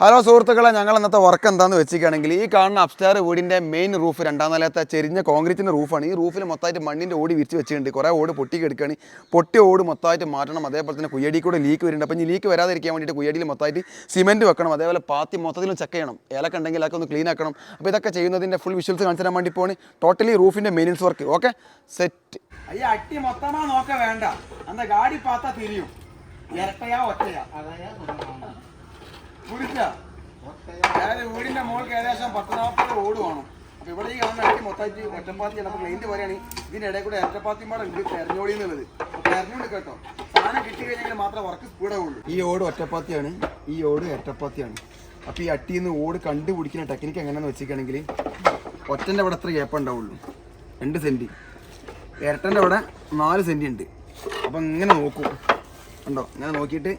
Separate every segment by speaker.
Speaker 1: Hello സുഹൃത്തുക്കളെ ഞങ്ങൾ ഇന്നത്തെ വർക്ക് എന്താണെന്ന് വെച്ചിരിക്കുകയാണെങ്കിൽ ഈ കാണുന്ന അപ്സ്റ്റാർ വീടിന്റെ മെയിൻ റൂഫ് രണ്ടാം നിലത്തെ ചെരിഞ്ഞ കോൺക്രീറ്റിന്റെ റൂഫാണ് ഈ റൂഫിൽ മൊത്തമായിട്ട് മണ്ണിന്റെ ഓടി വിരിച്ച് വെച്ചിട്ടുണ്ട്. കുറേ ഓട് പൊട്ടി കിടക്കുകയാണ് പൊട്ടിയ ഓട് മൊത്തമായിട്ട് മാറ്റണം. അതേപോലെ തന്നെ കുയ്യടി കൂടെ ലീക്ക് വരുന്നുണ്ട്. അപ്പം ഈ ലീക്ക് വരാതിരിക്കാൻ വേണ്ടിയിട്ട് കുയ്യടിയിൽ മൊത്തമായിട്ട് സിമെന്റ് വെക്കണം. അതേപോലെ പാത്തി മൊത്തത്തിലും ചെക്ക് ചെയ്യണം. ഏലൊക്കെ ഉണ്ടെങ്കിൽ അതൊക്കെ ഒന്ന് ക്ലീൻ ആക്കണം. അപ്പോൾ ഇതൊക്കെ ചെയ്യുന്നതിന്റെ ഫുൾ വിഷ്വൽസ് കാണിച്ചു തരാൻ വേണ്ടി പോണ് ടോട്ടലി റൂഫിന്റെ മെയിൻസ് വർക്ക് ഓക്കെ സെറ്റ് അയ്യ അട്ടി മൊത്തമാ നോക്ക വേണ്ട. അന്ന ഗാഡി പാത്ത തിരിയും. ഇരട്ടയാ ഒറ്റയാ. അതായത് വീടിന്റെ മുകൾക്ക് ഏകദേശം പത്ത് നാൽപ്പത് ഓട് വേണം. അപ്പൊ ഇവിടെ ഈ കാണുന്ന അടി മൊത്തമായിട്ട് ഒറ്റപ്പാത്തി ചിലപ്പോൾ ക്ലൈന്റ് പറയുകയാണ് ഇതിന്റെ ഇടയിൽ കൂടെ ഒറ്റപ്പാത്തി പാടെ ഉണ്ട് തെരഞ്ഞോളി എന്നുള്ളത്. തെരഞ്ഞോളി കേട്ടോ. സാധനം കിട്ടി കഴിഞ്ഞാൽ മാത്രമേ വർക്ക് സ്പീഡാവുള്ളൂ ഈ ഓട് ഒറ്റപ്പാത്തിയാണ് ഈ ഓട് ഒറ്റപ്പാത്തിയാണ് അപ്പൊ ഈ അട്ടിയിൽ നിന്ന് ഓട് കണ്ടുപിടിക്കുന്ന ടെക്നിക്ക് എങ്ങനെയാന്ന് വെച്ചിരിക്കുകയാണെങ്കിൽ ഒറ്റന്റെ അവിടെ എത്ര ഗ്യാപ്പ് ഉണ്ടാവുള്ളൂ. രണ്ട് സെന്റ് ഇരട്ടന്റെ അവിടെ നാല് സെന്റ് ഉണ്ട്. അപ്പൊ ഇങ്ങനെ നോക്കും. ഉണ്ടോ ഇങ്ങനെ നോക്കിയിട്ട്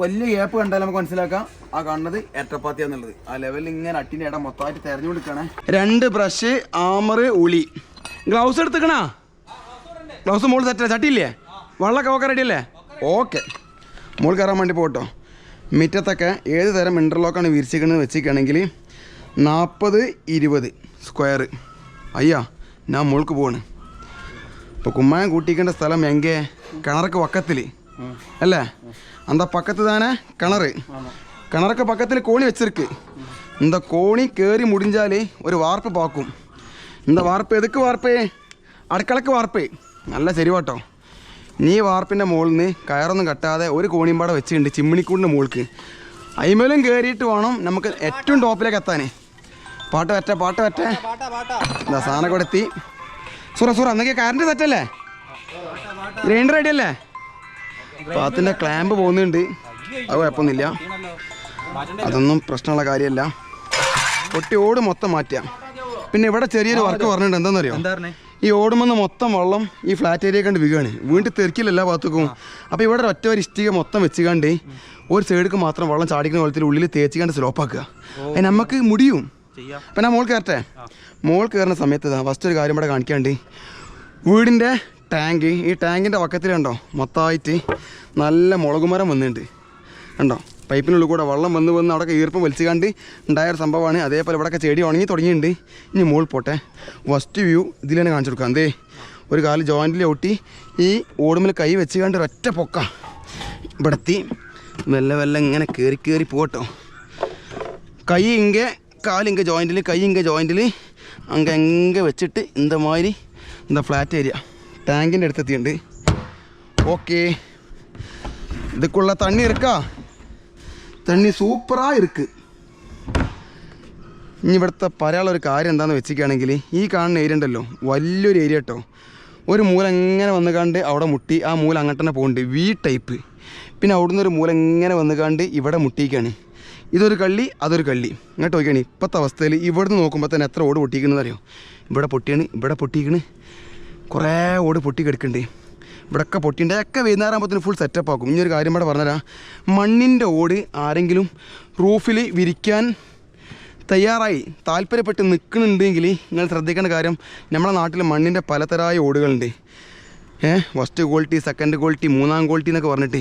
Speaker 1: വലിയ ഗ്യാപ്പ് കണ്ടാൽ നമുക്ക് മനസ്സിലാക്കാം. ആ കാണുന്നത് ഏറ്റപ്പാത്തി എന്നുള്ളത്. ആ ലെവലിൽ ഇങ്ങനെ അട്ടിന്റെ ഇടം മൊത്തമായിട്ട് തെരഞ്ഞു കൊടുക്കണേ രണ്ട് ബ്രഷ് ആമറ് ഉളി. ഗ്ലൗസ് എടുത്തുക്കണാ? ഗ്ലൗസ് മോൾ സെറ്റ് ചട്ടിയില്ലേ? വെള്ളമൊക്കെ ഒക്കെ റെഡി അല്ലേ? ഓക്കെ. മോൾ കയറാൻ വേണ്ടി പോട്ടോ മുറ്റത്തൊക്കെ ഏത് തരം ഇന്റർലോക്കാണ് വിരിച്ചിരിക്കുന്നത് വെച്ചിരിക്കുകയാണെങ്കിൽ നാൽപ്പത് ഇരുപത് സ്ക്വയർ അയ്യാ ഞാൻ മോൾക്ക് പോവാണ്. ഇപ്പോൾ കുമ്മായം കൂട്ടിക്കേണ്ട സ്ഥലം എങ്കേ? കിണറൊക്കെ വക്കത്തിൽ അല്ലേ? அந்த പക്കത്ത് தானே கிணறு കിണറൊക്കെ പക്കത്തിൽ കോണി വെച്ചിരിക്ക്. എന്താ കോണി കയറി முடிஞ்சாலே ഒരു വാർപ്പ് പാക്കും. എന്താ വാർപ്പ്? എതുക്ക് വാർപ്പേ? അടുക്കളക്ക് വാർപ്പേ. നല്ല ശരിവാട്ടോ നീ വാർപ്പിന്റെ മുകളിൽ നിന്ന് കയറൊന്നും കട്ടാതെ ഒരു കോണിയും പാടെ വെച്ചിട്ടുണ്ട് ചിമ്മിണിക്കൂടിന്റെ മുകൾക്ക് അയിമേലും കയറിയിട്ട് വേണം നമുക്ക് ഏറ്റവും ടോപ്പിലേക്ക് എത്താനേ പാട്ട് പറ്റേ പാട്ട് പറ്റേ എന്താ സാധനം കൊടുത്തി സുറ സുറ എന്നൊക്കെ കറണ്ട് സെറ്റല്ലേ ഗ്രൈൻഡർ റെഡി അല്ലേ? പാത്തിന്റെ ക്ലാമ്പ് പോകുന്നുണ്ട്. അത് കുഴപ്പമൊന്നുമില്ല. അതൊന്നും പ്രശ്നമുള്ള കാര്യമല്ല. പൊട്ടി ഓട് മൊത്തം മാറ്റാം പിന്നെ ഇവിടെ ചെറിയൊരു വർക്ക് പറഞ്ഞിട്ടുണ്ട്. എന്താണെന്നറിയോ? ഈ ഓടുമെന്ന് മൊത്തം വെള്ളം ഈ ഫ്ലാറ്റ് ഏരിയ കണ്ട് വീകാണ് വീണ്ടും തെറിക്കില്ല എല്ലാ ഭാഗത്തേക്കും. അപ്പോൾ ഇവിടെ ഒറ്റ ഒരു ഇഷ്ടിക മൊത്തം വെച്ചുകൊണ്ട് ഒരു സൈഡിക്ക് മാത്രം വെള്ളം ചാടിക്കുന്ന വെള്ളത്തിൽ ഉള്ളിൽ തേച്ചുകാണ്ട് സ്ലോപ്പാക്കുക അതിന് നമുക്ക് മുടിയും. അപ്പം ഞാൻ മോൾ കയറട്ടെ മോൾ കയറുന്ന സമയത്ത് ഫസ്റ്റ് ഒരു കാര്യം ഇവിടെ കാണിക്കാണ്ട്. വീടിന്റെ ടാങ്ക്. ഈ ടാങ്കിന്റെ വക്കത്തിൽ കണ്ടോ? മൊത്തമായിട്ട് നല്ല മുളക് മരം വന്നിട്ടുണ്ട് കണ്ടോ? പൈപ്പിനുള്ളിൽ കൂടെ വെള്ളം വന്ന് വന്ന് അവിടെ ഈർപ്പം വലിച്ചു കണ്ട് ഉണ്ടായൊരു സംഭവമാണ്. അതേപോലെ ഇവിടെയൊക്കെ ചെടി ഉണങ്ങി തുടങ്ങിയിട്ടുണ്ട്. ഇനി മുകളിൽ പോട്ടെ. ഫസ്റ്റ് വ്യൂ ഇതിൽ തന്നെ കാണിച്ചു കൊടുക്കാം. അതേ ഒരു കാൽ ജോയിന്റിൽ ഒട്ടി ഈ ഓടുമ്പിൽ കൈ വെച്ച് കണ്ട് ഒറ്റ പൊക്ക. ഇവിടെത്തി മെല്ലെ വെല്ല ഇങ്ങനെ കയറി കയറി പോട്ടോ കൈ ഇങ്ങനെ കാലിങ്ക ജോയിന്റിൽ കൈ ഇങ്ക ജോയിന്റിൽ അങ്ങനെ വെച്ചിട്ട് ഇന്ന മാതിരി എന്താ ഫ്ലാറ്റ് ഏരിയ ടാങ്കിന്റെ അടുത്തെത്തിയുണ്ട് ഓക്കെ. ഇതൊക്കെയുള്ള തണ്ണി ഇറക്കാ. തണ്ണി സൂപ്പറാ ഇറക്ക്. ഇനി ഇവിടുത്തെ പറയാനുള്ളൊരു കാര്യം എന്താണെന്ന് വെച്ചിരിക്കുകയാണെങ്കിൽ ഈ കാണുന്ന ഏരിയ ഉണ്ടല്ലോ. വലിയൊരു ഏരിയ കേട്ടോ ഒരു മൂല എങ്ങനെ വന്ന് കണ്ട് അവിടെ മുട്ടി ആ മൂല അങ്ങോട്ട് തന്നെ പോകുന്നുണ്ട് വി ടൈപ്പ് പിന്നെ അവിടുന്ന് ഒരു മൂല എങ്ങനെ വന്ന് കണ്ട് ഇവിടെ മുട്ടിക്കാണ് ഇതൊരു കള്ളി അതൊരു കള്ളി. ഇങ്ങോട്ട് നോക്കിയാണ് ഇപ്പോഴത്തെ അവസ്ഥയിൽ ഇവിടുന്ന് നോക്കുമ്പോൾ തന്നെ എത്ര ഓട് പൊട്ടിക്കണമെന്ന് അറിയോ? ഇവിടെ പൊട്ടിയാണ് ഇവിടെ പൊട്ടിക്കണ് കുറേ ഓട് പൊട്ടി കിടക്കുന്നുണ്ട് ഇവിടെയൊക്കെ പൊട്ടിയുണ്ട് ഒക്കെ വൈകുന്നേരം ആകുമ്പോഴത്തേന് ഫുൾ സെറ്റപ്പ് ആക്കും. ഇനി ഒരു കാര്യം ഇവിടെ പറഞ്ഞുതരാം മണ്ണിന്റെ ഓട് ആരെങ്കിലും റൂഫിൽ വിരിക്കാൻ തയ്യാറായി താല്പര്യപ്പെട്ട് നിൽക്കുന്നുണ്ടെങ്കിൽ നിങ്ങൾ ശ്രദ്ധിക്കേണ്ട കാര്യം നമ്മുടെ നാട്ടിൽ മണ്ണിന്റെ പലതരമായ ഓടുകളുണ്ട്. ഫസ്റ്റ് ക്വാളിറ്റി സെക്കൻഡ് ക്വാളിറ്റി മൂന്നാം ക്വാളിറ്റി എന്നൊക്കെ പറഞ്ഞിട്ട്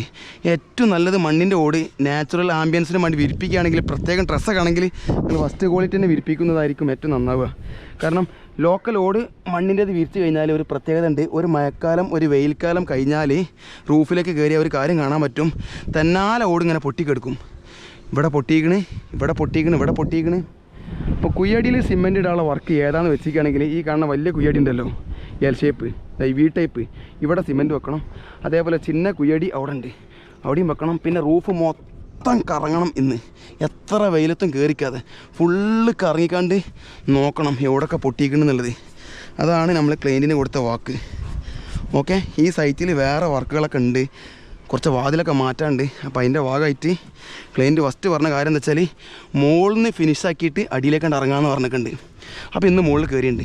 Speaker 1: ഏറ്റവും നല്ലത് മണ്ണിന്റെ ഓട് നാച്ചുറൽ ആംബിയൻസിന് വേണ്ടി വിരിപ്പിക്കുകയാണെങ്കിൽ പ്രത്യേകം ഡ്രസ്സൊക്കെ ആണെങ്കിൽ നിങ്ങൾ ഫസ്റ്റ് ക്വാളിറ്റി തന്നെ വിരിപ്പിക്കുന്നതായിരിക്കും ഏറ്റവും നന്നാവുക. കാരണം ലോക്കൽ ഓട് മണ്ണിന്റേത് വിരിച്ചു കഴിഞ്ഞാൽ ഒരു പ്രത്യേകത ഉണ്ട്. ഒരു മഴക്കാലം ഒരു വെയിൽക്കാലം കഴിഞ്ഞാൽ റൂഫിലേക്ക് കയറിയ ഒരു കാര്യം കാണാൻ പറ്റും. തന്നാലെ ഓട് ഇങ്ങനെ പൊട്ടിക്കെടുക്കും. ഇവിടെ പൊട്ടിക്കണ് ഇവിടെ പൊട്ടിക്കണ് ഇവിടെ പൊട്ടിക്കണ്. അപ്പോൾ കുയ്യടിയിൽ സിമെന്റ് ഇടാനുള്ള വർക്ക് ഏതാണെന്ന് വെച്ചിരിക്കുകയാണെങ്കിൽ ഈ കാണുന്ന വലിയ കുയ്യടി ഉണ്ടല്ലോ. എൽ ഷേപ്പ് ഈ വി ടൈപ്പ് ഇവിടെ സിമെന്റ് വെക്കണം. അതേപോലെ ചിന്ന കുയടി അവിടെ ഉണ്ട് അവിടെയും വെക്കണം. പിന്നെ റൂഫ് മൊത്തം കറങ്ങണം ഇന്ന്. എത്ര വെയിലത്തും കയറിക്കാതെ ഫുള്ള് കറങ്ങിക്കാണ്ട് നോക്കണം എവിടെയൊക്കെ പൊട്ടിക്കണമെന്നുള്ളത് അതാണ് നമ്മൾ ക്ലൈന്റിന് കൊടുത്ത വാക്ക്. ഓക്കെ ഈ സൈറ്റിൽ വേറെ വർക്കുകളൊക്കെ ഉണ്ട്. കുറച്ച് വാതിലൊക്കെ മാറ്റാണ്ട് അപ്പോൾ അതിന്റെ ഭാഗമായിട്ട് ക്ലയന്റ് ഫസ്റ്റ് പറഞ്ഞ കാര്യം എന്താ വെച്ചാൽ മുകളിൽ നിന്ന് ഫിനിഷ് ആക്കിയിട്ട് അടിയിലേക്കാണ്ട് ഇറങ്ങാമെന്ന് പറഞ്ഞിട്ടുണ്ട്. അപ്പോൾ ഇന്ന് മുകളിൽ കയറിയിട്ടുണ്ട്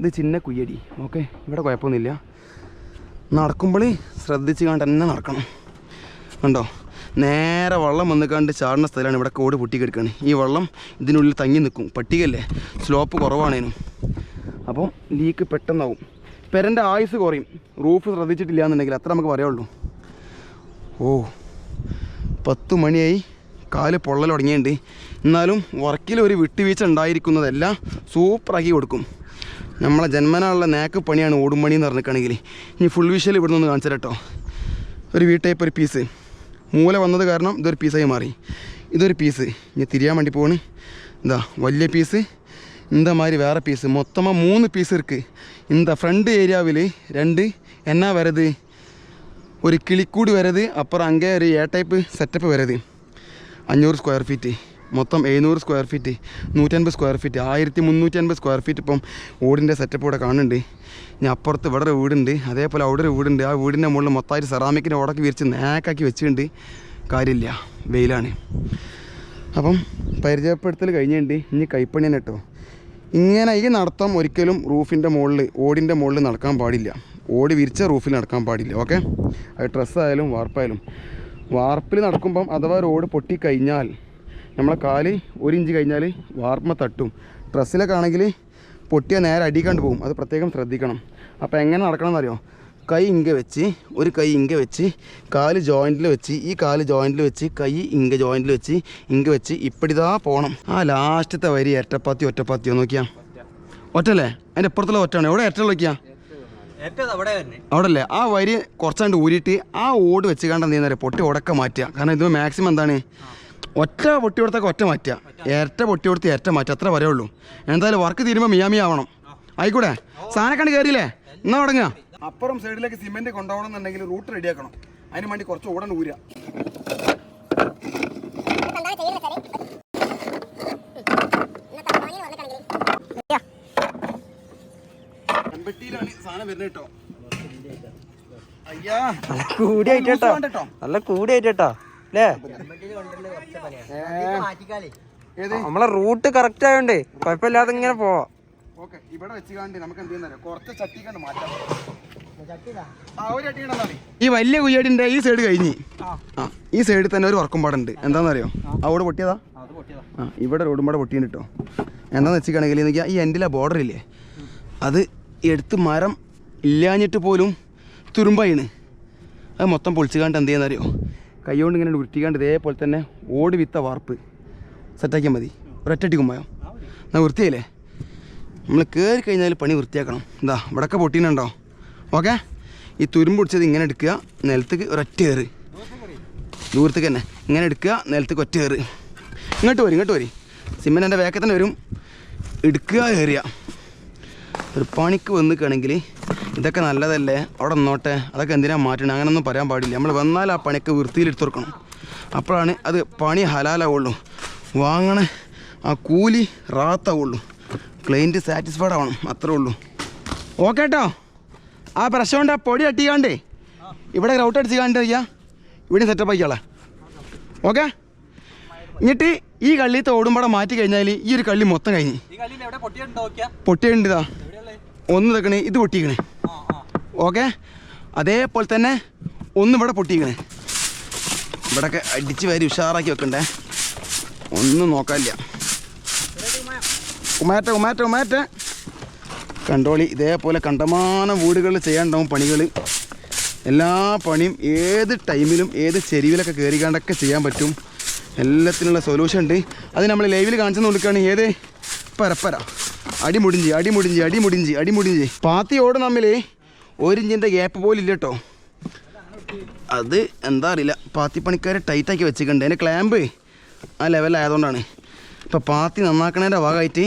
Speaker 1: ഇത് ചിന്ന കുയ്യടി. ഓക്കെ? ഇവിടെ കുഴപ്പമൊന്നുമില്ല. നടക്കുമ്പോൾ ശ്രദ്ധിച്ച് കണ്ട് തന്നെ നടക്കണം. കണ്ടോ? നേരെ വെള്ളം വന്ന് കണ്ട് ചാടുന്ന സ്ഥലമാണ് ഇവിടെ കോട് പൊട്ടിക്കെടുക്കുകയാണ് ഈ വെള്ളം ഇതിനുള്ളിൽ തങ്ങി നിൽക്കും. പട്ടികല്ലേ സ്ലോപ്പ് കുറവാണേനും. അപ്പോൾ ലീക്ക് പെട്ടെന്നാവും. പെരന്റെ ആയുസ് കുറയും. റൂഫ് ശ്രദ്ധിച്ചിട്ടില്ല എന്നുണ്ടെങ്കിൽ അത്ര നമുക്ക് പറയുള്ളൂ ഓ പത്ത് മണിയായി കാല് പൊള്ളൽ തുടങ്ങിയിട്ടുണ്ട് എന്നാലും വർക്കിൽ ഒരു വിട്ടുവീഴ്ച ഉണ്ടായിരിക്കുന്നതെല്ലാം സൂപ്പറാക്കി കൊടുക്കും നമ്മളെ ജന്മനാളുള്ള നേക്ക് പണിയാണ് ഓടും പണി എന്ന് പറഞ്ഞിട്ടാണെങ്കിൽ ഇനി ഫുൾ വിഷ്വൽ ഇവിടെ നിന്ന് കാണിച്ചു കേട്ടോ ഒരു വി ടൈപ്പ് ഒരു പീസ് മൂല വന്നത് കാരണം ഇതൊരു പീസായി മാറി ഇതൊരു പീസ് ഇനി തിരിയാൻ വേണ്ടി പോണ് എന്താ വലിയ പീസ് இந்த மாதிரி வேறு பீஸு மொத்தமாக மூணு பீஸ் இருக்குது இந்த ஃப்ரண்ட் ஏரியாவில் ரெண்டு என்ன வருது ഒരു കിളിക്കൂടി വരത് അപ്പുറം അങ്ങേ ഒരു എ ടൈപ്പ് സെറ്റപ്പ് വരത് അഞ്ഞൂറ് സ്ക്വയർ ഫീറ്റ് മൊത്തം എഴുന്നൂറ് സ്ക്വയർ ഫീറ്റ് നൂറ്റൻപത് സ്ക്വയർ ഫീറ്റ് ആയിരത്തി മുന്നൂറ്റി അൻപത് സ്ക്വയർ ഫീറ്റ് ഇപ്പം ഓടിന്റെ സെറ്റപ്പ് ഇവിടെ കാണുന്നുണ്ട്. ഞാൻ അപ്പുറത്ത് ഇവിടെ ഒരു വീടുണ്ട് അതേപോലെ അവിടെ ഒരു വീടുണ്ട്. ആ വീടിന്റെ മുകളിൽ മൊത്തമായിട്ട് സെറാമിക്കിന്റെ ഓടക്കി വിരിച്ച് നേക്കാക്കി വെച്ചിട്ടുണ്ട്. കാര്യമില്ല വെയിലാണ്. അപ്പം പരിചയപ്പെടുത്തൽ കഴിഞ്ഞിട്ടുണ്ട്. ഇനി കൈപ്പണി തന്നെ കേട്ടോ. ഇങ്ങനെ ഈ നടത്തം ഒരിക്കലും റൂഫിന്റെ മുകളിൽ ഓടിന്റെ മുകളിൽ നടക്കാൻ പാടില്ല. ഓടി വിരിച്ച റൂഫിൽ നടക്കാൻ പാടില്ല ഓക്കെ? അത് ഡ്രസ്സായാലും വാർപ്പായാലും. വാർപ്പിൽ നടക്കുമ്പം അഥവാ റോഡ് പൊട്ടിക്കഴിഞ്ഞാൽ നമ്മളെ കാൽ ഒരു ഇഞ്ച് കഴിഞ്ഞാൽ വാർപ്പ തട്ടും. ഡ്രസ്സിലൊക്കെ ആണെങ്കിൽ പൊട്ടിയാൽ നേരെ അടിക്കാണ്ട് പോകും അത് പ്രത്യേകം ശ്രദ്ധിക്കണം. അപ്പോൾ എങ്ങനെ നടക്കണം എന്നറിയോ കൈ ഇങ്ക വെച്ച് ഒരു കൈ ഇങ്ക വെച്ച് കാൽ ജോയിന്റിൽ വെച്ച് ഈ കാൽ ജോയിന്റിൽ വെച്ച് കൈ ഇങ്ക ജോയിന്റിൽ വെച്ച് ഇങ്ക വെച്ച് ഇപ്പടിതാ പോകണം ആ ലാസ്റ്റത്തെ വരി ഒറ്റപ്പാത്തി ഒറ്റപ്പാത്തിയോ നോക്കിയാൽ ഒറ്റല്ലേ? അതിന്റെ അപ്പുറത്തുള്ള ഒറ്റാണ് എവിടെ ഒറ്റ നോക്കിയാ
Speaker 2: ഏറ്റവും അവിടെ
Speaker 1: അല്ലേ ആ വരി കുറച്ചാണ്ട് ഊരിയിട്ട് ആ ഓട് വെച്ച് കണ്ടെന്ന് എന്ത് ചെയ്യുന്നറിയാം പൊട്ടി ഉടക്ക മാറ്റുക. കാരണം ഇത് മാക്സിമം എന്താണ്? ഒറ്റ പൊട്ടി കൊടുത്തൊക്കെ ഒറ്റ മാറ്റുക. ഇരട്ട പൊട്ടി കൊടുത്ത് ഇരട്ട മാറ്റുക. അത്ര വരേ ഉള്ളൂ. എന്തായാലും വർക്ക് തീരുമ്പോൾ മിയാമി ആവണം. ആയിക്കൂടെ? സാധനക്കാണ്ട് കയറിയില്ലേ എന്നാ തുടങ്ങുക അപ്പുറം സൈഡിലേക്ക് സിമെന്റ് കൊണ്ടുപോകണം എന്നുണ്ടെങ്കിൽ റൂട്ട് റെഡിയാക്കണം അതിന് വേണ്ടി കുറച്ച് ഓടണം ഊരുക. സാധനം വരുന്നത് കേട്ടോ. അയ്യാ.
Speaker 2: കൂടിയായിട്ട്. കേട്ടോ
Speaker 1: കേട്ടോ
Speaker 2: നല്ല കൂടി ആയിട്ടോ അല്ലേ
Speaker 1: ഏത്?
Speaker 2: നമ്മളെ റൂട്ട് കറക്റ്റ് ആയോണ്ടേ കുഴപ്പമില്ലാതെ ഇങ്ങനെ പോവാ.
Speaker 1: ഓക്കെ ഇവിടെ വെച്ച് നമുക്ക് എന്ത് ചെയ്യുന്ന കുറച്ച് ചട്ടി കണ്ട് മാറ്റാം ആ, ഒരു ചട്ടി കണ്ടാ ഈ വലിയ കുയ്യാടിന്റെ ഈ സൈഡ് കഴിഞ്ഞ്. ആ. ഈ സൈഡിൽ തന്നെ ഒരു വർക്കും പാടുണ്ട്. എന്താണെന്നറിയോ? അവിടെ പൊട്ടിയതാ? ആ ഇവിടെ റോഡും പാടെ പൊട്ടിയുണ്ട് കേട്ടോ എന്താണെന്ന് വെച്ചിട്ടാണെങ്കിൽ ഈ എൻഡിലെ ബോർഡർ ഇല്ലേ? അത് എടുത്ത് മരം ഇല്ലാഞ്ഞിട്ട് പോലും തുരുമ്പായിന് അത് മൊത്തം പൊളിച്ചുകാണ്ട് എന്ത് ചെയ്യുന്നറിയോ? കൈകൊണ്ട് ഇങ്ങനെ ഉരുട്ടിക്കാണ്ട് ഇതേപോലെ തന്നെ ഓടി വിത്ത വാർപ്പ് സെറ്റാക്കിയാൽ മതി. ഒരൊറ്റട്ടി കുമ്മായോ എന്നാൽ വൃത്തിയായില്ലേ? നമ്മൾ കയറി കഴിഞ്ഞാൽ പണി വൃത്തിയാക്കണം. എന്താ ഇവിടൊക്കെ പൊട്ടീനുണ്ടോ? ഓക്കെ? ഈ തുരുമ്പ് പിടിച്ചത് ഇങ്ങനെ എടുക്കുക നിലത്തേക്ക് ഒരൊറ്റ കയറ് ദൂരത്തേക്ക് തന്നെ. ഇങ്ങനെ എടുക്കുക നിലത്തേക്ക് ഒറ്റ കയറ് ഇങ്ങോട്ട് വരും ഇങ്ങോട്ട് വരും. സിമ്മൻ എന്റെ വേക്കൽ വരും. എടുക്കുക കയറിയ ഒരു പണിക്ക് വന്നിക്കുകയാണെങ്കിൽ ഇതൊക്കെ നല്ലതല്ലേ? അവിടെ നിന്നോട്ടെ. അതൊക്കെ എന്തിനാണ് മാറ്റണം? അങ്ങനെയൊന്നും പറയാൻ പാടില്ല. നമ്മൾ വന്നാൽ ആ പണിയൊക്കെ വൃത്തിയിലെടുത്ത് കൊടുക്കണം അപ്പോഴാണ് അത് പണി ഹലാലാവുള്ളൂ. വാങ്ങണ ആ കൂലി റാത്താവുള്ളൂ. ക്ലൈന്റ് സാറ്റിസ്ഫൈഡ് ആവണം. അത്രേ ഉള്ളൂ. ഓക്കെ കേട്ടോ ആ പ്രശ്നം ഉണ്ട്? ആ പൊടി അട്ടിക്കാണ്ടേ ഇവിടെ റൗട്ട് അടിച്ച് അയ്യാ ഇവിടെ സെറ്റപ്പ് ആയിക്കോളാം ഓക്കെ എന്നിട്ട് ഈ കള്ളിത്തെ ഓടുമ്പോടെ മാറ്റി കഴിഞ്ഞാൽ ഈ ഒരു കള്ളി മൊത്തം കഴിഞ്ഞ്.
Speaker 2: പൊട്ടിയുണ്ടോ നോക്കിയാ?
Speaker 1: പൊട്ടിയുണ്ട് ഇതാ. ഒന്ന് തെക്കണേ ഇത് പൊട്ടിക്കണേ. ഓക്കെ? അതേപോലെ തന്നെ ഒന്ന് ഇവിടെ പൊട്ടിക്കണേ. ഇവിടെയൊക്കെ അടിച്ച് വരി ഉഷാറാക്കി വെക്കണ്ടേ. ഒന്നും നോക്കാനില്ല. ഉമാറ്റ ഉമാറ്റ ഉമാറ്റ കണ്ടോളി ഇതേപോലെ കണ്ടമാനം വീടുകളിൽ ചെയ്യാനുണ്ടാവും പണികൾ എല്ലാ പണിയും ഏത് ടൈമിലും ഏത് ചെരിവിലൊക്കെ കയറിക്കാണ്ടൊക്കെ ചെയ്യാൻ പറ്റും. എല്ലാത്തിനുള്ള സൊല്യൂഷൻ ഉണ്ട്. അത് നമ്മൾ ലൈവിൽ കാണിച്ചു കൊടുക്കുകയാണ് ഏത്? പരപ്പര. അടിമുടിഞ്ചി അടിമുടിഞ്ചി അടിമുടിഞ്ചി അടിമുടിഞ്ചി. പാത്തി ഓട് തമ്മിൽ ഒരിഞ്ചിന്റെ ഗ്യാപ്പ് പോലും ഇല്ല കേട്ടോ അത് എന്താ അറിയില്ല. പാത്തി ടൈറ്റ് ടൈറ്റാക്കി വെച്ചിട്ടുണ്ട്. അതിന്റെ ക്ലാമ്പ് ആ ലെവലായതുകൊണ്ടാണ് ഇപ്പോൾ പാത്തി നന്നാക്കണതിന്റെ ഭാഗമായിട്ട്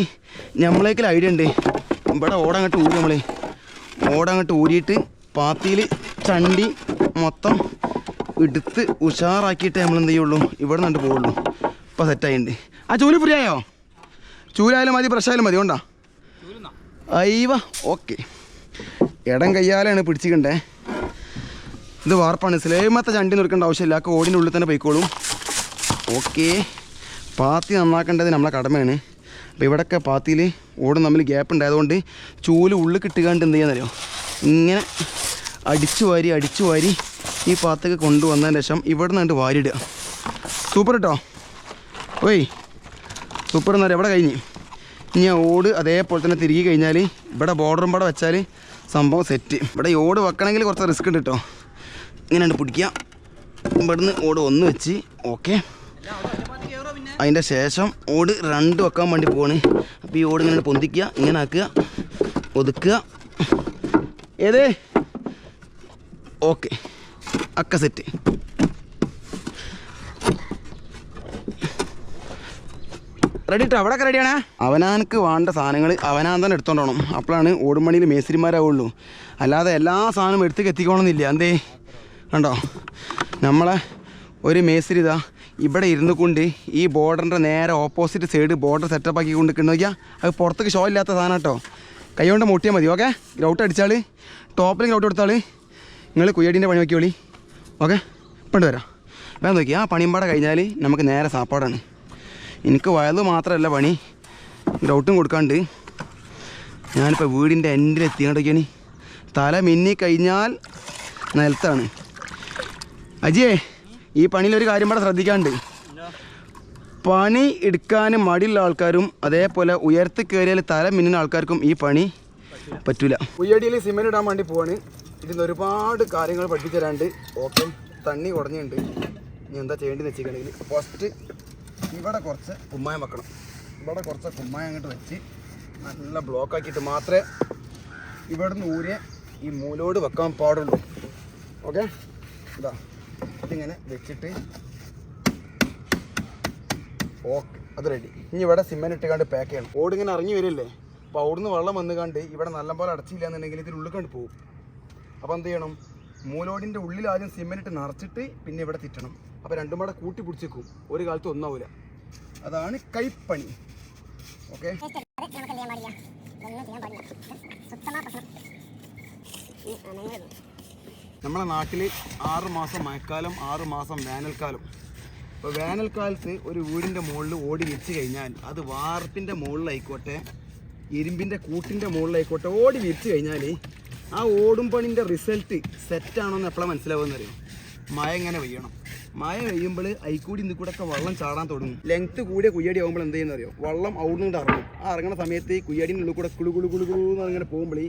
Speaker 1: നമ്മളേക്കൽ ഐഡിയ ഉണ്ട്. ഇവിടെ ഓടങ്ങോട്ട് ഊരി നമ്മൾ ഓടങ്ങോട്ട് ഊരിയിട്ട് പാത്തിയിൽ ചണ്ടി മൊത്തം എടുത്ത് ഉഷാറാക്കിയിട്ട് നമ്മൾ എന്ത് ചെയ്യുള്ളൂ? ഇവിടെ നിന്നിട്ട് പോവുള്ളൂ. ഇപ്പോൾ സെറ്റായിട്ടുണ്ട് ആ ചൂൽ പുരിയായോ ചൂലായാലും മതി പ്രഷായാലും മതി കൊണ്ടാ? അയ്യവ. ഓക്കെ. ഇടം കയ്യാലാണ് പിടിച്ചിക്കണ്ടേ ഇത് വാർപ്പാണ്. സ്ലേമത്തെ ചണ്ടി നിർക്കേണ്ട ആവശ്യമില്ല. ആ കോടിന്റെ ഉള്ളിൽ തന്നെ പോയിക്കോളും. ഓക്കെ. പാത്തി നന്നാക്കേണ്ടത് നമ്മളെ കടമയാണ്. അപ്പോൾ ഇവിടെയൊക്കെ പാത്തിയിൽ ഓടും തമ്മിൽ ഗ്യാപ്പ് ഉണ്ടായതുകൊണ്ട് ചൂൽ ഉള്ളിൽ കിട്ടുകാണ്ട് എന്ത് ചെയ്യാന്നറിയോ? ഇങ്ങനെ അടിച്ചു വാരി അടിച്ചു വാരി ഈ പാത്തൊക്കെ കൊണ്ടുവന്നതിന് ശേഷം ഇവിടെ നിന്നിട്ട് വാരിയിടുക. സൂപ്പർ കേട്ടോ ഓയ്. സൂപ്പർ എന്നറിയാം എവിടെ കഴിഞ്ഞ്? ഇനി ഓട് അതേപോലെ തന്നെ തിരികെ കഴിഞ്ഞാൽ ഇവിടെ ബോർഡറും ഇവിടെ വെച്ചാൽ സംഭവം സെറ്റ് ഇവിടെ ഈ ഓട് വെക്കണമെങ്കിൽ കുറച്ച് റിസ്ക് ഉണ്ട് കേട്ടോ ഇങ്ങനെയാണ് പിടിക്കുക. ഇവിടുന്ന് ഓട് ഒന്ന് വെച്ച് ഓക്കെ
Speaker 3: അതിന്റെ ശേഷം ഓട് രണ്ട് വെക്കാൻ വേണ്ടി പോവാണ്. അപ്പോൾ ഈ ഓട് ഇങ്ങനെ പൊന്തിക്കുക ഇങ്ങനെ ആക്കുക ഒതുക്കുക. ഏത്? ഓക്കെ അക്ക സെറ്റ് റെഡി ഇട്ടോ അവിടെ റെഡിയാണ് അവനാനക്ക് വേണ്ട സാധനങ്ങൾ അവനാൻ തന്നെ എടുത്തോണ്ടോ അപ്പോഴാണ് ഓടുമണിയിൽ മേസ്തിരിമാരാവുള്ളൂ. അല്ലാതെ എല്ലാ സാധനവും എടുത്തേക്ക് എത്തിക്കണമെന്നില്ല എന്തേ? കണ്ടോ? നമ്മളെ ഒരു മേസ്തിരി ഇതാ ഇവിടെ ഇരുന്ന് കൊണ്ട് ഈ ബോർഡറിന്റെ നേരെ ഓപ്പോസിറ്റ് സൈഡ് ബോർഡർ സെറ്റപ്പ് ആക്കി കൊണ്ട് നോക്കിയാൽ അത് പുറത്തേക്ക് ഷോ ഇല്ലാത്ത സാധനം കേട്ടോ. കൈ കൊണ്ട് മുട്ടിയാൽ മതി ഓക്കെ ഗ്രൗട്ട് അടിച്ചാൽ ടോപ്പിൽ ഗ്രൗട്ട് എടുത്താൽ നിങ്ങൾ കുയ്യടീന്റെ പണി നോക്കിയോളി ഓക്കെ ഇപ്പം വരാം. വേറെ നോക്കി ആ പണിയമ്പാടെ കഴിഞ്ഞാൽ നമുക്ക് നേരെ സാപ്പാടാണ്. എനിക്ക് വയൽ മാത്രമല്ല പണി. ഗ്രൗട്ടും കൊടുക്കാണ്ട്. ഞാനിപ്പോൾ വീടിന്റെ എൻഡിൽ എത്തിക്കൊണ്ടൊക്കെയാണ് തല മിന്നി കഴിഞ്ഞാൽ നിലത്താണ്. അജിയേ ഈ പണിയിലൊരു കാര്യം കൂടെ ശ്രദ്ധിക്കാണ്ട്. പണി എടുക്കാൻ മടിയുള്ള ആൾക്കാരും അതേപോലെ ഉയർത്തി കയറിയാൽ തല മിന്നുന്ന ആൾക്കാർക്കും ഈ പണി പറ്റൂല.
Speaker 1: ഉയ്യടിയിൽ സിമെന്റ് ഇടാൻ വേണ്ടി പോവാണ്. ഇതിൽ ഒരുപാട് കാര്യങ്ങൾ പഠിപ്പിച്ചു തരാണ്ട്. ഓക്കെ തണ്ണി കുറഞ്ഞുണ്ട്. ഇനി എന്താ ചെയ്യേണ്ടത് വെച്ചിട്ടുണ്ടെങ്കിൽ ഫസ്റ്റ് ഇവിടെ കുറച്ച് കുമ്മായം വെക്കണം. ഇവിടെ കുറച്ച് കുമ്മായം അങ്ങോട്ട് വെച്ച് നല്ല ബ്ലോക്ക് ആക്കിയിട്ട് മാത്രമേ ഇവിടെ നിന്ന് ഊരെ ഈ മൂലോട് വെക്കാൻ പാടുള്ളൂ. ഓക്കെ ഇതാ ഇതിങ്ങനെ വെച്ചിട്ട് ഓക്കെ അത് റെഡി ഇനി ഇവിടെ സിമെന്റ് ഇട്ടുകൊണ്ട് പാക്ക് ചെയ്യണം. ഓടിങ്ങനെ ഇറങ്ങി വരില്ലേ? അപ്പോൾ അവിടുന്ന് വെള്ളം വന്ന് കണ്ട് ഇവിടെ നല്ലപോലെ അടച്ചില്ല എന്നുണ്ടെങ്കിൽ ഇതിനുള്ളിൽ കണ്ട് പോകും അപ്പോൾ എന്ത് ചെയ്യണം? മൂലോടിന്റെ ഉള്ളിൽ ആദ്യം സിമെന്റ് ഇട്ട് നിറച്ചിട്ട് പിന്നെ ഇവിടെ തിറ്റണം. അപ്പോൾ രണ്ടും കൂടെ കൂട്ടി പിടിച്ചേക്കും. ഒരു കാലത്ത് ഒന്നാവൂല. അതാണ് കൈപ്പണി. ഓക്കെ? നമ്മളെ നാട്ടിൽ ആറ് മാസം മഴക്കാലം ആറ് മാസം വേനൽക്കാലം. ഇപ്പോൾ വേനൽക്കാലത്ത് ഒരു വീടിന്റെ മുകളിൽ ഓടി വിരിച്ച് കഴിഞ്ഞാൽ അത് വാർപ്പിന്റെ മുകളിലായിക്കോട്ടെ ഇരുമ്പിന്റെ കൂട്ടിന്റെ മുകളിലായിക്കോട്ടെ ഓടി വിരിച്ച് കഴിഞ്ഞാൽ ആ ഓടും പണിന്റെ റിസൾട്ട് സെറ്റാണോ എന്ന് എപ്പോഴാണ് മനസ്സിലാവുമെന്നറിയോ മഴ ഇങ്ങനെ പെയ്യണം. മഴ പെയ്യുമ്പോൾ അയിക്കൂടി ഇന്ന് കൂടെ ഒക്കെ വെള്ളം ചാടാൻ തുടങ്ങും. ലെങ്ത്ത് കൂടിയ കുയ്യടി ആകുമ്പോൾ എന്ത് ചെയ്യുന്ന അറിയോ വെള്ളം അവിടുന്ന് ഇറങ്ങും. ആ ഇറങ്ങുന്ന സമയത്ത് ഈ കുയ്യടിന്റെ ഉള്ളിൽ കൂടെ കുളു കുളു കുളു കുളു എന്ന് അങ്ങനെ പോകുമ്പോൾ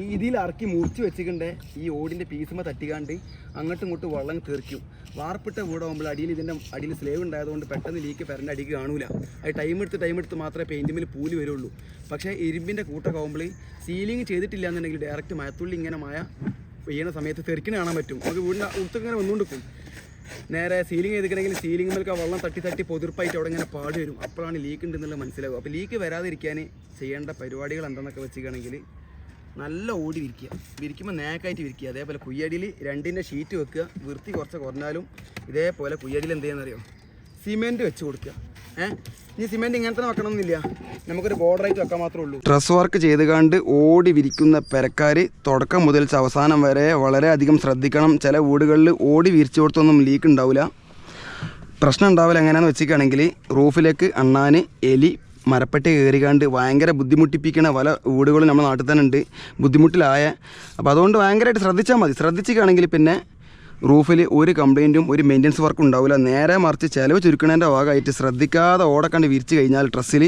Speaker 1: ഈ ഇതിൽ ഇറക്കി മുറിച്ച് വെച്ചിട്ടുണ്ട് ഈ ഓടിന്റെ പീസുമ തട്ടിക്കാണ്ട് അങ്ങോട്ടും ഇങ്ങോട്ടും വെള്ളം തീർക്കും വാർപ്പിട്ട വീടാകുമ്പോൾ അടിയിൽ ഇതിന്റെ അടിയിൽ സ്ലേവ് ഉണ്ടായതുകൊണ്ട് പെട്ടെന്ന് ലീക്ക് പെരന്റെ അടിക്ക് കാണൂല. അത് ടൈം എടുത്ത് ടൈം എടുത്ത് മാത്രമേ പെയിന്റിമിൽ പൂൽ വരുള്ളൂ. പക്ഷേ ഇരുമ്പിന്റെ കൂട്ടൊക്കെ ആകുമ്പോൾ സീലിംഗ് ചെയ്തിട്ടില്ല എന്നുണ്ടെങ്കിൽ ഡയറക്റ്റ് മഴത്തുള്ളി ഇങ്ങനെ മഴ പെയ്യുന്ന സമയത്ത് തെറിക്കിന് കാണാൻ പറ്റും. നമുക്ക് വീടിന്റെ ഉടുത്തിങ്ങനെ വന്നുകൊണ്ടിരിക്കും. നേരെ സീലിംഗ് ചെയ്തിട്ടുണ്ടെങ്കിൽ സീലിംഗ് മേൽക്ക് ആ വെള്ളം തട്ടി തട്ടി പൊതിർപ്പായിട്ട് അവിടെ ഇങ്ങനെ പാടി വരും. അപ്പോഴാണ് ലീക്ക് ഉണ്ടെന്നുള്ള മനസ്സിലാവും അപ്പോൾ ലീക്ക് വരാതിരിക്കാൻ ചെയ്യേണ്ട പരിപാടികൾ എന്താണെന്നൊക്കെ വെച്ചിരിക്കുകയാണെങ്കിൽ നല്ല ഓടി വിരിക്കുക. വിരിക്കുമ്പോൾ നേക്കായിട്ട് വിരിക്കുക. അതേപോലെ കുയ്യടിയിൽ രണ്ടിന്റെ ഷീറ്റ് വെക്കുക. വൃത്തി കുറച്ച് കുറഞ്ഞാലും ഇതേപോലെ കുയ്യടിയിൽ എന്ത് ചെയ്യുന്നറിയോ? സിമെന്റ് വെച്ച് കൊടുക്കുക. ഏഹ് ഇനി സിമെന്റ് ഇങ്ങനെ തന്നെ വെക്കണമെന്നില്ല. നമുക്കൊരു ബോർഡറായിട്ട് വെക്കാൻ മാത്രമേ ഉള്ളൂ.
Speaker 3: ഡ്രസ് വർക്ക് ചെയ്ത് കണ്ട് ഓടി വിരിക്കുന്ന പെരക്കാർ തുടക്കം മുതൽ അവസാനം വരെ വളരെയധികം ശ്രദ്ധിക്കണം. ചില വീടുകളിൽ ഓടി വിരിച്ചു കൊടുത്തൊന്നും ലീക്ക് ഉണ്ടാവില്ല പ്രശ്നം ഉണ്ടാവില്ല എങ്ങനെയാണെന്ന് വെച്ചിരിക്കുകയാണെങ്കിൽ റൂഫിലേക്ക് അണ്ണാന് എലി മരപ്പെട്ടി കയറിക്കാണ്ട് ഭയങ്കര ബുദ്ധിമുട്ടിപ്പിക്കുന്ന പല വീടുകളും നമ്മുടെ നാട്ടിൽ തന്നെ ഉണ്ട്. ബുദ്ധിമുട്ടിലായ അപ്പോൾ അതുകൊണ്ട് ഭയങ്കരമായിട്ട് ശ്രദ്ധിച്ചാൽ മതി. ശ്രദ്ധിച്ചിരിക്കുകയാണെങ്കിൽ പിന്നെ റൂഫിൽ ഒരു കംപ്ലയിന്റും ഒരു മെയിന്റനൻസ് വർക്കും ഉണ്ടാവില്ല. നേരെ മറിച്ച് ചിലവ് ചുരുക്കണേന്റെ ഭാഗമായിട്ട് ശ്രദ്ധിക്കാതെ ഓടക്കണ്ട് വിരിച്ച് കഴിഞ്ഞാൽ ഡ്രസ്സിൽ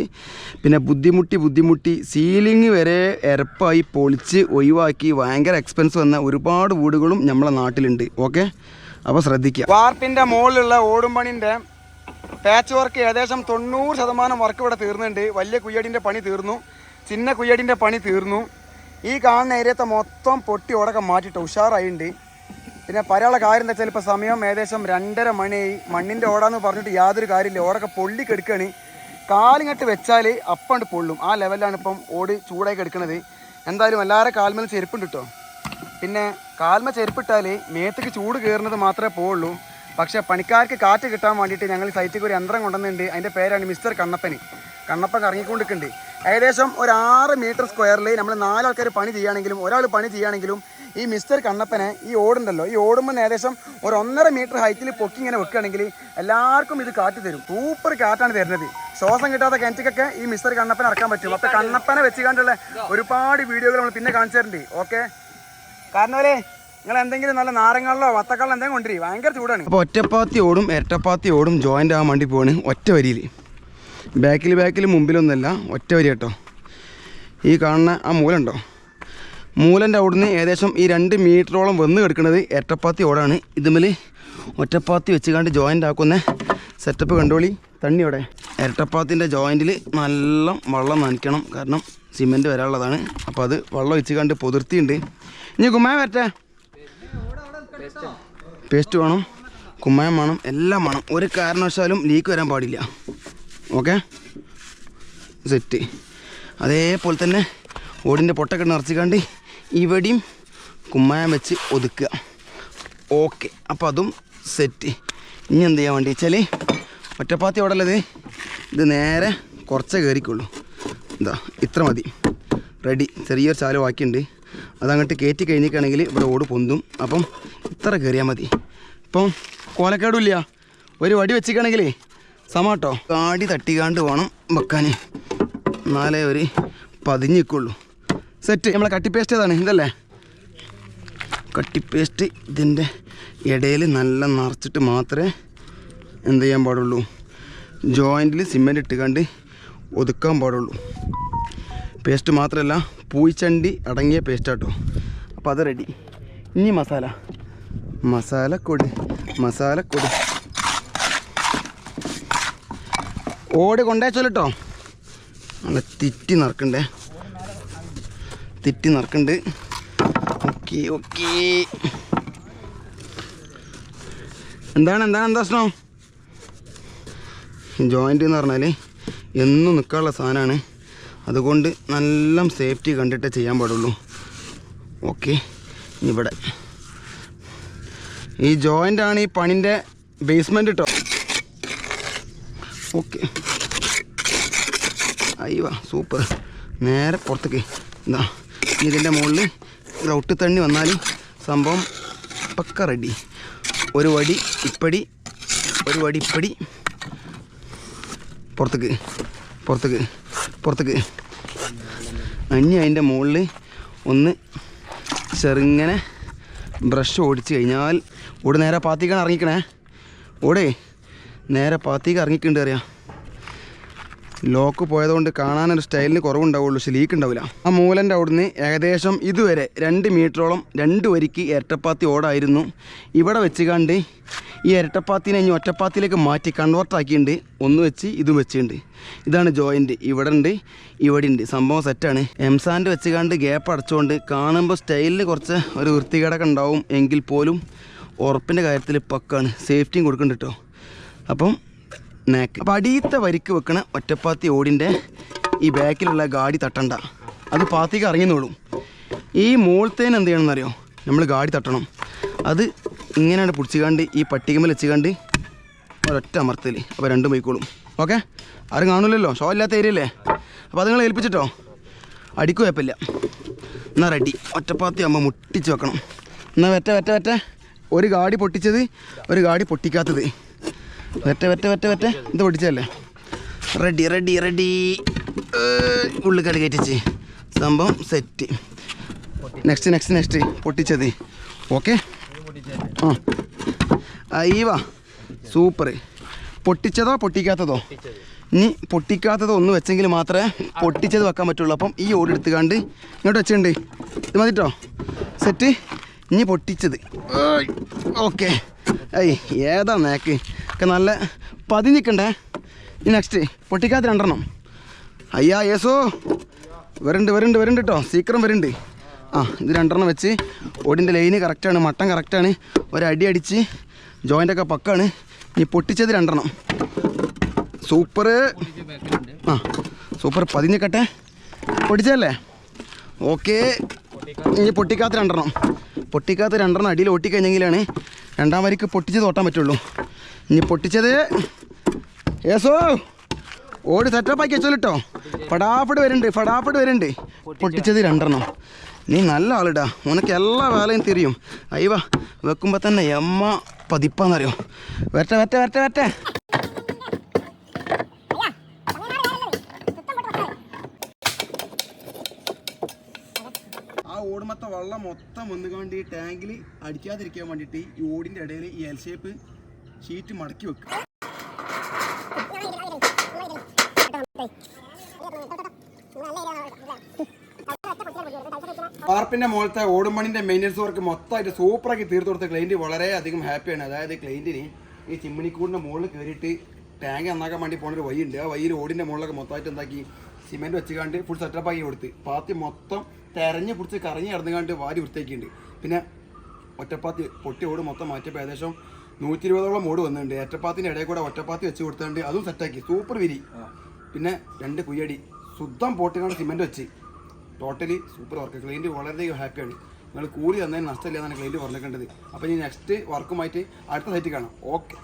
Speaker 3: പിന്നെ ബുദ്ധിമുട്ടി ബുദ്ധിമുട്ടി സീലിംഗ് വരെ എരപ്പായി പൊളിച്ച് ഒഴിവാക്കി ഭയങ്കര എക്സ്പെൻസ് വന്ന ഒരുപാട് വീടുകളും നമ്മളെ നാട്ടിലുണ്ട്. ഓക്കെ അപ്പോൾ ശ്രദ്ധിക്കുക
Speaker 1: വാർപ്പിന്റെ മുകളിലുള്ള ഓടുംപണിന്റെ പാച്ച് വർക്ക് ഏകദേശം തൊണ്ണൂറ് ശതമാനം വർക്ക് ഇവിടെ തീർന്നുണ്ട് വലിയ കുയ്യടിന്റെ പണി തീർന്നു. ചിന്ന കുയ്യടിന്റെ പണി തീർന്നു. ഈ കാണുന്ന ഏരിയത്തെ മൊത്തം പൊട്ടി ഓടൊക്കെ മാറ്റിയിട്ട് ഉഷാറായിട്ടുണ്ട്. പിന്നെ പറയാനുള്ള കാര്യം എന്താ വെച്ചാൽ ഇപ്പോൾ സമയം ഏകദേശം രണ്ടര മണി മണ്ണിന്റെ ഓടാന്ന് പറഞ്ഞിട്ട് യാതൊരു കാര്യമില്ല. ഓടൊക്കെ പൊള്ളി കെടുക്കുകയാണ് കാലിങ്ങട്ട് വെച്ചാൽ അപ്പണ്ട് പൊള്ളും. ആ ലെവലിലാണ് ഇപ്പം ഓട് ചൂടായി കിടക്കുന്നത് എന്തായാലും എല്ലാവരും കാൽമേൽ ചെരുപ്പുണ്ട് കേട്ടോ പിന്നെ കാൽമ ചെരുപ്പിട്ടാൽ മേത്തേക്ക് ചൂട് കയറുന്നത് മാത്രമേ പോവുള്ളൂ. പക്ഷേ പണിക്കാർക്ക് കാറ്റ് കിട്ടാൻ വേണ്ടിയിട്ട് ഞങ്ങൾ സൈറ്റിൽ ഒരു യന്ത്രം കൊണ്ടുവന്നിട്ടുണ്ട്. അതിന്റെ പേരാണ് മിസ്റ്റർ കണ്ണപ്പന് കണ്ണപ്പൻ കറങ്ങിക്കൊണ്ടിരിക്കുന്നുണ്ട്. ഏകദേശം ഒരു ആറ് മീറ്റർ സ്ക്വയറിൽ നമ്മൾ നാലാൾക്കാർ പണി ചെയ്യുകയാണെങ്കിലും ഒരാൾ പണി ചെയ്യുകയാണെങ്കിലും ഈ മിസ്റ്റർ കണ്ണപ്പനെ ഈ ഓടുണ്ടല്ലോ ഈ ഓടുമ്പോൾ ഏകദേശം ഒരു ഒന്നര മീറ്റർ ഹൈറ്റിൽ പൊക്കി ഇങ്ങനെ വെക്കുകയാണെങ്കിൽ എല്ലാവർക്കും ഇത് കാറ്റ് തരും. സൂപ്പർ കാറ്റാണ് തരുന്നത്. ശ്വാസം കിട്ടാത്ത കിണറ്റിക്കൊക്കെ ഈ മിസ്റ്റർ കണ്ണപ്പനെ ഇറക്കാൻ പറ്റും. അപ്പോൾ കണ്ണപ്പനെ വെച്ചുകൊണ്ടുള്ള ഒരുപാട് വീഡിയോകൾ നമ്മൾ പിന്നെ കാണിച്ചു തരുന്നുണ്ട് ഓക്കെ കാരണം അല്ലേ നിങ്ങൾ എന്തെങ്കിലും നല്ല നാരങ്ങളിലോ വത്തക്കളിലോ എന്തെങ്കിലും കൊണ്ടുവരും. ഭയങ്കര ചൂടാണ്.
Speaker 3: അപ്പോൾ ഒറ്റപ്പാത്തി ഓടും ഇരട്ടപ്പാത്തി ഓടും ജോയിന്റ് ആകാൻ വേണ്ടി പോവാണ് ഒറ്റ വരിയിൽ. ബാക്കിൽ ബാക്കിൽ മുമ്പിലൊന്നുമല്ല ഒറ്റ വരി കേട്ടോ. ഈ കാണുന്ന ആ മൂലുണ്ടോ മൂലന്റെ അവിടുന്ന് ഏകദേശം ഈ രണ്ട് മീറ്ററോളം വന്ന് കിടക്കുന്നത് ഇരട്ടപ്പാത്തി ഓടാണ് ഇതുമ്മൽ ഒറ്റപ്പാത്തി വെച്ച് കണ്ട് ജോയിന്റ് ആക്കുന്ന സെറ്റപ്പ് കണ്ടോളി.
Speaker 1: തണ്ണിയോടെ ഇരട്ടപ്പാത്തിന്റെ ജോയിന്റിൽ നല്ല വെള്ളം നനയ്ക്കണം. കാരണം സിമെന്റ് വരാനുള്ളതാണ്. അപ്പോൾ അത് വെള്ളം ഒഴിച്ച് കണ്ട് പൊതിർത്തിയുണ്ട്. ഇനി കുമ്മായ വരട്ടെ. പേസ്റ്റ് വേണം. കുമ്മായം വേണം. എല്ലാം വേണം. ഒരു കാരണവശാലും ലീക്ക് വരാൻ പാടില്ല. ഓക്കെ സെറ്റ് അതേപോലെ തന്നെ ഓടിന്റെ പൊട്ടൊക്കെ നിറച്ചിക്കാണ്ട് ഇവിടെയും കുമ്മായം വെച്ച് ഒതുക്കുക. ഓക്കെ അപ്പോൾ അതും സെറ്റ്. ഇനി എന്ത് ചെയ്യാൻ വേണ്ടി വെച്ചാൽ ഒറ്റപ്പാത്തി അവിടെ ഉള്ളത് ഇത് നേരെ കുറച്ചേ കയറിക്കുള്ളൂ. എന്താ ഇത്ര മതി. റെഡി ചെറിയൊരു ചാൽ ബാക്കിയുണ്ട്. അതങ്ങോട്ട് കയറ്റി കഴിഞ്ഞിട്ടാണെങ്കിൽ ഇവിടെ ഓട് പൊന്തും. അപ്പം ഇത്ര കയറിയാൽ മതി. ഇപ്പം കോലക്കേടുമില്ല ഒരു വടി വെച്ചിക്കാണെങ്കിൽ സമാട്ടോ. കാടി തട്ടിക്കാണ്ട് വേണം വെക്കാൻ. എന്നാലേ ഒരു പതിഞ്ഞ് നിൽക്കുള്ളൂ സെറ്റ്. നമ്മളെ കട്ടി പേസ്റ്റ് ഏതാണ്? ഇതല്ലേ? കട്ടി പേസ്റ്റ് ഇതിന്റെ ഇടയിൽ നല്ല നിറച്ചിട്ട് മാത്രമേ എന്ത് ചെയ്യാൻ പാടുള്ളൂ. ജോയിന്റിൽ സിമെന്റ് ഇട്ടുകൊണ്ട് ഒതുക്കാൻ പാടുള്ളൂ. പേസ്റ്റ് മാത്രമല്ല പൂച്ചണ്ടി അടങ്ങിയ പേസ്റ്റ് കേട്ടോ അപ്പോൾ അത് റെഡി ഇനി മസാല. മസാലക്കൊടി. മസാലക്കൊടി. ഓടി കൊണ്ടേച്ചോട്ടോ നല്ല തിറ്റി നിറക്കണ്ടേ? തിറ്റി നടക്കുന്നുണ്ട് ഓക്കെ ഓക്കെ. എന്താണ് എന്താണ് എന്താ പ്രശ്നം? ജോയിന്റ് എന്ന് പറഞ്ഞാൽ എന്നും നിൽക്കാനുള്ള സാധനമാണ്. അതുകൊണ്ട് നല്ല സേഫ്റ്റി കണ്ടിട്ടേ ചെയ്യാൻ പാടുള്ളൂ. ഓക്കെ ഇവിടെ. ഈ ജോയിന്റ് ആണ് ഈ പണിന്റെ ബേസ്മെന്റ് കേട്ടോ ഓക്കെ. അയ്യോ സൂപ്പർ. നേരെ പുറത്തേക്ക്. എന്താ ഇതിന്റെ മുകളിൽ റൗട്ട് തണ്ണി വന്നാൽ സംഭവം പക്ക റെഡി ഒരു വടി ഇപ്പടി ഒരു വടി ഇപ്പടി. പുറത്തേക്ക് പുറത്തേക്ക് പുറത്തേക്ക്. അഞ്ഞി അതിന്റെ മുകളിൽ ഒന്ന് ചെറുങ്ങനെ ബ്രഷ് ഓടിച്ച് കഴിഞ്ഞാൽ ഓട് നേരെ പാത്തിക്കാണ് ഇറങ്ങിക്കണേ. ഓടേ നേരെ പാത്തിക്ക് ഇറങ്ങിക്കുണ്ട് അറിയാം. ലോക്ക് പോയതുകൊണ്ട് കാണാനൊരു സ്റ്റൈലിന് കുറവുണ്ടാവുള്ളൂ പക്ഷെ ലീക്ക് ഉണ്ടാവില്ല ആ മൂലന്റെ അവിടുന്ന് ഏകദേശം ഇതുവരെ രണ്ട് മീറ്ററോളം രണ്ട് വരിക്ക് ഇരട്ടപ്പാത്തി ഓടായിരുന്നു. ഇവിടെ വെച്ച് കണ്ട് ഈ ഇരട്ടപ്പാത്തിനെ ഇനി ഒറ്റപ്പാത്തിയിലേക്ക് മാറ്റി കൺവേർട്ടാക്കിയിട്ടുണ്ട് ഒന്ന് വെച്ച് ഇതും വെച്ചിട്ടുണ്ട് ഇതാണ് ജോയിന്റ് ഇവിടെ ഉണ്ട് ഇവിടെ ഉണ്ട്. സംഭവം സെറ്റാണ് എംസാൻഡ് വെച്ച് കണ്ട് ഗ്യാപ്പ് അടച്ചുകൊണ്ട് കാണുമ്പോൾ സ്റ്റൈലിന് കുറച്ച് ഒരു വൃത്തികേടൊക്കെ ഉണ്ടാവും എങ്കിൽ പോലും ഉറപ്പിന്റെ കാര്യത്തിൽ പക്കാണ്. സേഫ്റ്റിയും കൊടുക്കുന്നുണ്ട് കേട്ടോ അപ്പം നാക്ക് അപ്പോൾ അടിയത്തെ വരിക്ക് വെക്കണ ഒറ്റപ്പാത്തി ഓടിന്റെ ഈ ബാക്കിലുള്ള ഗാഡി തട്ടണ്ട. അത് പാത്തിക്ക് ഇറങ്ങിന്നോളും. ഈ മോളത്തേന് എന്ത് ചെയ്യണമെന്നറിയോ? നമ്മൾ ഗാഡി തട്ടണം. അത് ഇങ്ങനെയാണ് പിടിച്ചുകാണ്ട് ഈ പട്ടികമ്മൽ വെച്ചുകാണ്ട് ഒരൊറ്റ അമർത്തൽ അപ്പോൾ രണ്ടും പോയിക്കോളും. ഓക്കെ? ആരും കാണില്ലല്ലോ ഷോ ഇല്ലാത്ത ഏരിയ അല്ലേ? അപ്പോൾ അത് നിങ്ങൾ ഏൽപ്പിച്ചിട്ടോ? അടിക്കും കുഴപ്പമില്ല. എന്നാൽ റെഡി ഒറ്റപ്പാത്തി അമ്മ മുട്ടിച്ച് വെക്കണം. എന്നാൽ വെറ്റ വെറ്റ വെറ്റ. ഒരു ഗാഡി പൊട്ടിച്ചത് ഒരു ഗാഡി പൊട്ടിക്കാത്തത്. വെറ്റ വെറ്റ വെറ്റ വെറ്റ ഇത് പൊടിച്ചല്ലേ റെഡി റെഡി റെഡി ഉള്ളി കളി കയറ്റിച്ച്. സംഭവം സെറ്റ് നെക്സ്റ്റ് നെക്സ്റ്റ് നെക്സ്റ്റ് പൊട്ടിച്ചത്. ഓക്കെ ആ. അയ്യവാ സൂപ്പർ പൊട്ടിച്ചതോ പൊട്ടിക്കാത്തതോ? ഇനി പൊട്ടിക്കാത്തതോ ഒന്ന് വെച്ചെങ്കിൽ മാത്രമേ പൊട്ടിച്ചത് വെക്കാൻ പറ്റുള്ളൂ. അപ്പം ഈ ഓട് എടുത്തുകാണ്ട് ഇങ്ങോട്ട് വെച്ചിട്ടുണ്ട്. ഇത് മതിട്ടോ? സെറ്റ് ഇനി പൊട്ടിച്ചത്. ഓക്കെ ഏയ് ഏതാ നേക്ക്? ഒക്കെ നല്ല പതിഞ്ഞിക്കണ്ടേ ഇനി നെക്സ്റ്റ് പൊട്ടിക്കാത്ത രണ്ടെണ്ണം. അയ്യാ യേസോ വരുന്നുണ്ട് വരുന്നുണ്ട് വരുന്നുണ്ട് കേട്ടോ സീക്രം വരുന്നുണ്ട് ആ ഇത് രണ്ടെണ്ണം വെച്ച് ഓടിന്റെ ലൈന് കറക്റ്റാണ് മട്ടൻ കറക്റ്റാണ് ഒരടി അടിച്ച് ജോയിന്റൊക്കെ പക്കാണ്. ഇനി പൊട്ടിച്ചത് രണ്ടെണ്ണം. സൂപ്പർ ആ സൂപ്പർ. പതിഞ്ഞിക്കട്ടെ പൊട്ടിച്ചതല്ലേ? ഓക്കെ. ഇനി പൊട്ടിക്കാത്ത രണ്ടെണ്ണം. പൊട്ടിക്കാത്ത രണ്ടെണ്ണം അടിയിൽ ഒട്ടിക്കഴിഞ്ഞെങ്കിലാണ് രണ്ടാം വരിക്ക് പൊട്ടിച്ച് തോട്ടാൻ പറ്റുള്ളൂ. ഇനി പൊട്ടിച്ചത് യേസോ ഓടി സെറ്റപ്പാക്കി വെച്ചോട്ടോ ഫടാഫട് വരുന്നുണ്ട് ഫടാഫട് വരുന്നുണ്ട് പൊട്ടിച്ചത് രണ്ടെണ്ണം. നീ നല്ല ആളിടാ. ഉനക്ക് എല്ലാ വേലയും തിരിയും. അയ്യവ വെക്കുമ്പോൾ തന്നെ എമ്മ പതിപ്പാന്നറിയോ. വരട്ടെ വരട്ടെ വരട്ടെ വരട്ടെ. ഓടുമത്തെ വെള്ളം മൊത്തം വന്നുകൊണ്ട് ഈ ടാങ്കിൽ അടിക്കാതിരിക്കാൻ വേണ്ടിയിട്ട് ഈ ഓടിന്റെ ഇടയിൽ ഈ എൽ ഷേപ്പ് ഷീറ്റ് മടക്കി വെക്കുക പാർപ്പിന്റെ മുകളിലത്തെ ഓടുമണിന്റെ മെയിന്റനൻസ് വർക്ക് മൊത്തമായിട്ട് സൂപ്പറാക്കി തീർത്തു കൊടുത്ത ക്ലൈന്റ് വളരെ അധികം ഹാപ്പിയാണ് അതായത് ക്ലൈന്റിന് ഈ ചിമ്മിണിക്കൂടിന്റെ മുകളിൽ കയറിയിട്ട് ടാങ്ക് നന്നാക്കാൻ വേണ്ടി പോണ ഒരു വഴിയുണ്ട്. ആ വഴിയിൽ ഓടിന്റെ മുകളിലൊക്കെ മൊത്തമായിട്ട് എന്താക്കി സിമെന്റ് വെച്ചുകാണ്ട് ഫുൾ സെറ്റപ്പ് ആക്കി കൊടുത്ത്. പാത്തി മൊത്തം തെരഞ്ഞു പിടിച്ച് കറങ്ങി നടന്നുകൊണ്ട് വാരി വൃത്തിയാക്കിയിട്ടുണ്ട്. പിന്നെ ഒറ്റപ്പാത്തി പൊട്ടി ഓട് മൊത്തം മാറ്റിയപ്പോൾ ഏകദേശം നൂറ്റി ഇരുപതോളം ഓട് വന്നിട്ടുണ്ട്. ഏറ്റപ്പാത്തിന്റെ ഇടയിൽ കൂടെ ഒറ്റപ്പാത്തി വെച്ച് കൊടുത്തുകൊണ്ട് അതും സെറ്റാക്കി സൂപ്പർ വിരി. പിന്നെ രണ്ട് കുയ്യടി. ശുദ്ധം പോട്ടിനാണ് സിമെന്റ് വെച്ച്. ടോട്ടലി സൂപ്പർ വർക്ക് ക്ലൈന്റ് വളരെയധികം ഹാപ്പിയാണ് നിങ്ങൾ കൂലി തന്നതിന് നഷ്ടമില്ല എന്നാണ് ക്ലൈന്റ് പറഞ്ഞിട്ടുണ്ടത് അപ്പോൾ ഇനി നെക്സ്റ്റ് വർക്കുമായിട്ട് അടുത്ത സൈറ്റിൽ കാണാം. ഓക്കെ